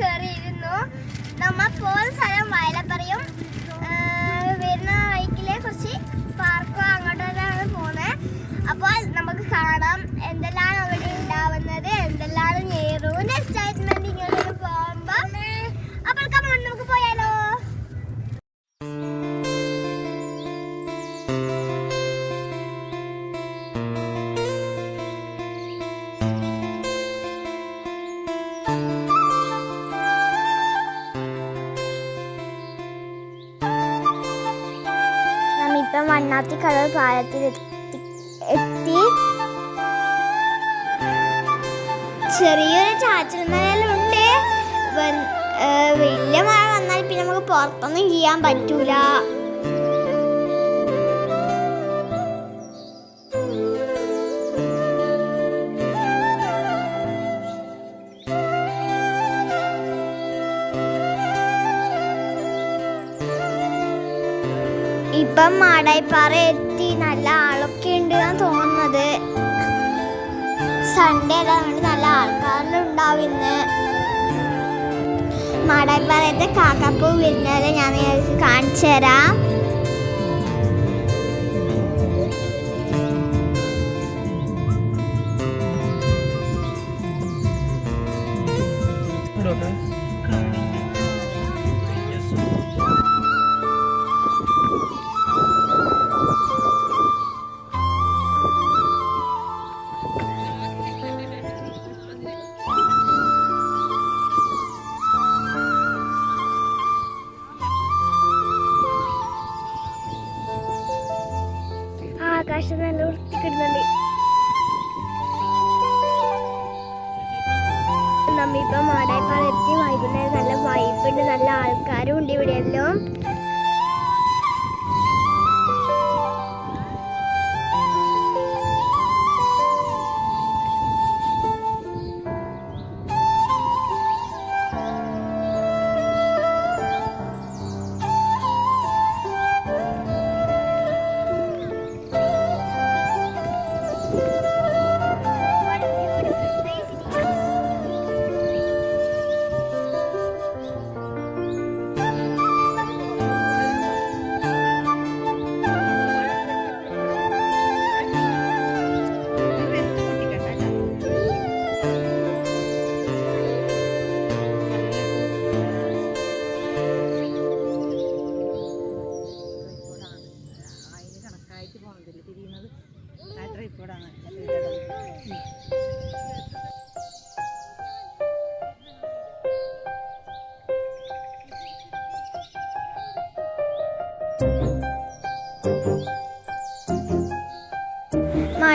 കയറിയിരുന്നു നമ്മൾ പോകുന്ന സ്ഥലം വയലപ്പറയും വരുന്ന വഴിക്കിലെ കുറച്ച് പാർക്കും അങ്ങോട്ട് തന്നെയാണ് പോകുന്നത്. അപ്പോൾ നമുക്ക് കാണാം. എന്തെല്ലാം വണ്ണാത്തി കടൽ പാലത്തിൽ എത്തി ചെറിയൊരു ചാച്ചൽ മലയിലുണ്ട് വലിയ മഴ വന്നാൽ പിന്നെ നമുക്ക് പുറത്തൊന്നും ചെയ്യാൻ പറ്റൂല. ഇപ്പം മാടായിപ്പാറ എത്തി. നല്ല ആളൊക്കെ ഉണ്ട് എന്നാണ് തോന്നുന്നത്. സൺഡേ അതുകൊണ്ട് നല്ല ആൾക്കാരിലുണ്ടാവും ഇന്ന് മാടായിപ്പാറയത്തെ കാക്കപ്പൂ വരുന്നത് ഞാൻ കാണിച്ചു തരാം. വൃത്തിക്കിടുന്നുണ്ട് നമ്മിപ്പോ മാടായിപ്പാലെത്തി വൈകുന്നേരം നല്ല വൈബുണ്ട് നല്ല ആൾക്കാരും ഉണ്ട് ഇവിടെയെല്ലാം.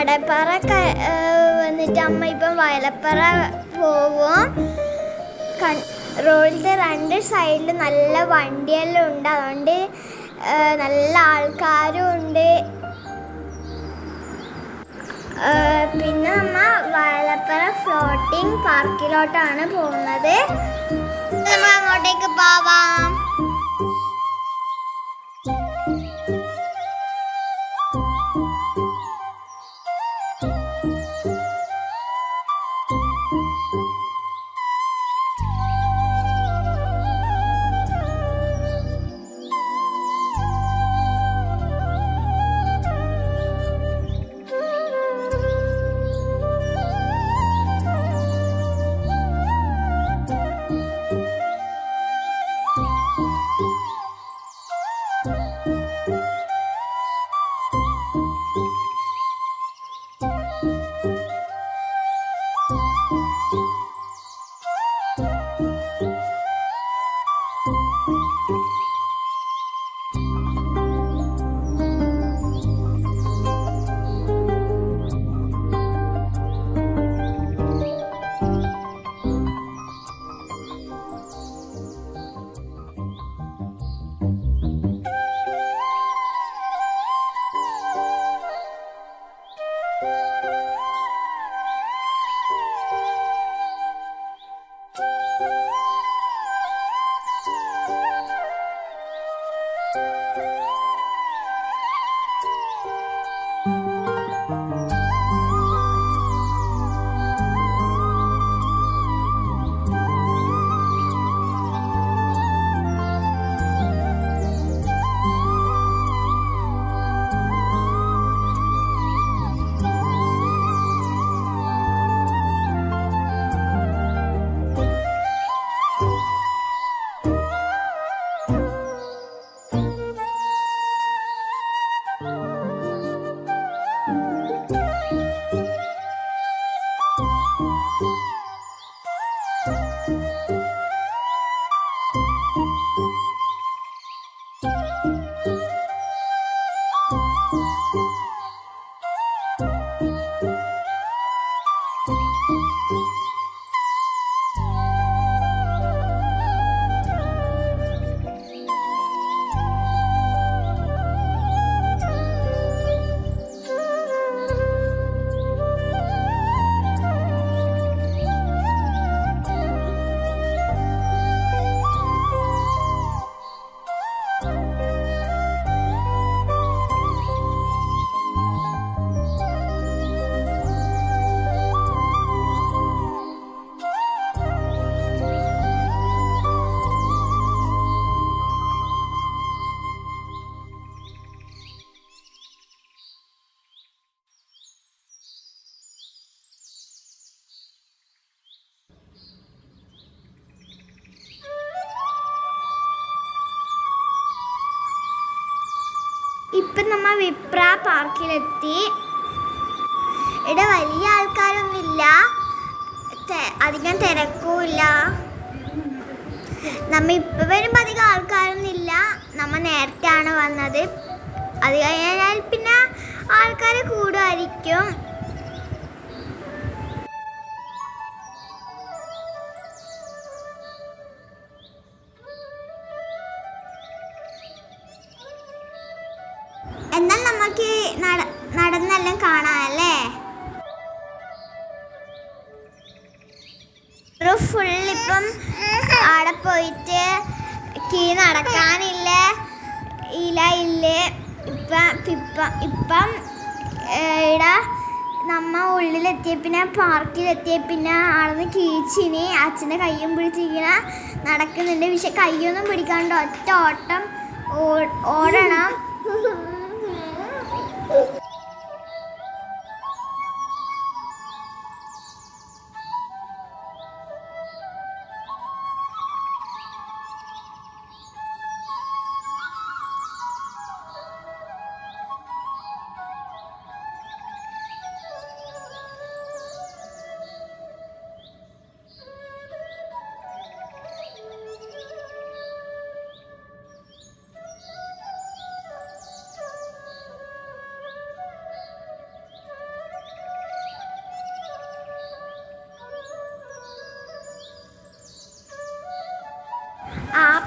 മടപ്പാറ ക- വന്നിട്ട് അമ്മ ഇപ്പം വയലപ്പാറ പോവും. റോഡിന്റെ രണ്ട് സൈഡിൽ നല്ല വണ്ടിയെല്ലാം ഉണ്ട്. അതുകൊണ്ട് നല്ല ആൾക്കാരും ഉണ്ട്. പിന്നെ നമ്മ വയലപ്പുറ ഫ്ലോട്ടിംഗ് പാർക്കിലോട്ടാണ് പോകുന്നത്. നമ്മൾ അങ്ങോട്ടേക്ക് പോവാം. ഇപ്പം നമ്മൾ വിപ്ര പാർക്കിലെത്തി. ഇവിടെ വലിയ ആൾക്കാരൊന്നുമില്ല. അധികം തിരക്കുമില്ല. നമ്മ ഇപ്പം വരുമ്പോൾ അധികം ആൾക്കാരൊന്നുമില്ല. നമ്മൾ നേരത്തെയാണ് വന്നത്. അത് കഴിഞ്ഞാൽ പിന്നെ ആൾക്കാർ കൂടുമായിരിക്കും. നമുക്ക് നട നടന്നെല്ലാം കാണാം അല്ലേ ഫുൾ അവിടെ പോയിട്ട് കീ നടക്കാനില്ല ഇല ഇല്ലേ ഇപ്പം ഇപ്പം ഇപ്പം ഇവിടെ നമ്മ ഉള്ളിലെത്തിയ പിന്നെ പാർക്കിലെത്തിയ പിന്നെ ആളൊന്ന് കീച്ചിനി അച്ഛന്റെ കയ്യും പിടിച്ചിങ്ങനെ നടക്കുന്നുണ്ട്. പക്ഷെ കയ്യൊന്നും പിടിക്കാണ്ട് ഒറ്റ ഓട്ടം ഓടണം.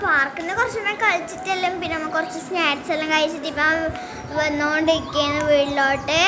പാർക്കിൽ നിന്ന് കുറച്ച് സമയം കളിച്ചിട്ടെല്ലാം പിന്നെ നമ്മൾ കുറച്ച് സ്നാക്സ് എല്ലാം കഴിച്ചിട്ട് ഇപ്പം വന്നുകൊണ്ടിരിക്കുകയാണ് വീട്ടിലോട്ട്.